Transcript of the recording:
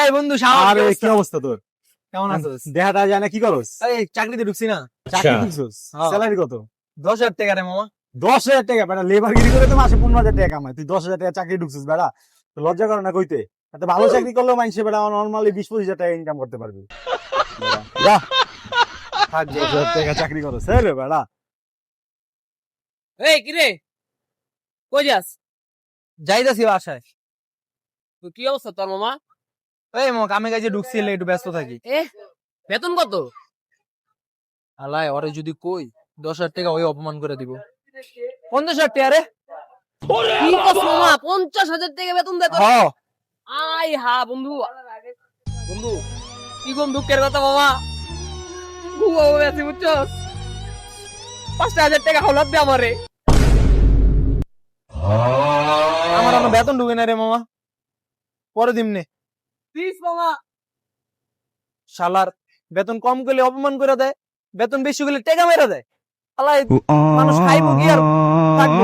এই বন্ধু আরে কি অবস্থা তোর? কেমন আছিস? দেখাটা যায় না কি করস? এই চাকরিতে ঢুকছি না। চাকরি করছিস হ্যাঁ। স্যালারি কত? দশ হাজার টাকা রে মামা। দশ হাজার টাকা? বেটা লেবার গিরি করে তো মাসে পনেরো হাজার টাকা কামায়। তুই দশ হাজার টাকা চাকরি ঢুকছিস বেটা। লজ্জা করে না কইতে? এত ভালো চাকরি করলেও মানুষে বেটা নর্মালি বিশ পঁচিশ হাজার টাকা ইনকাম করতে পারবি। যা। থাক দশ হাজার টাকা চাকরি করো সে রে বেটা। এই কিরে? কই যাস? যাইতাছি বাসায়। কি অবস্থা তোর মামা? এই মামা কামে কাজে ঢুকছি একটু ব্যস্ত থাকি। এ বেতন কত? আলাই ওরে যদি কই দশ হাজার টাকা ওই অপমান করে দিব। পঞ্চাশ হাজার টাকা রে! পঞ্চাশ হাজার টাকা বেতন দে তোর। হ আই হা বন্ধু। বন্ধু। কি কোন দুঃখের কথা বুয়া হয়ে আছি বুঝছ পাঁচটা হাজার টাকা হলাদ দে আমারে। আমার আমার বেতন ঢুকে না রে মামা। পরে দিমনে শালার, বেতন কম করলে অপমান করে দেয়, বেতন বেশি করলে টেকা মেরে দেয় আলাই মানুষ খাইবো কি আর থাকব?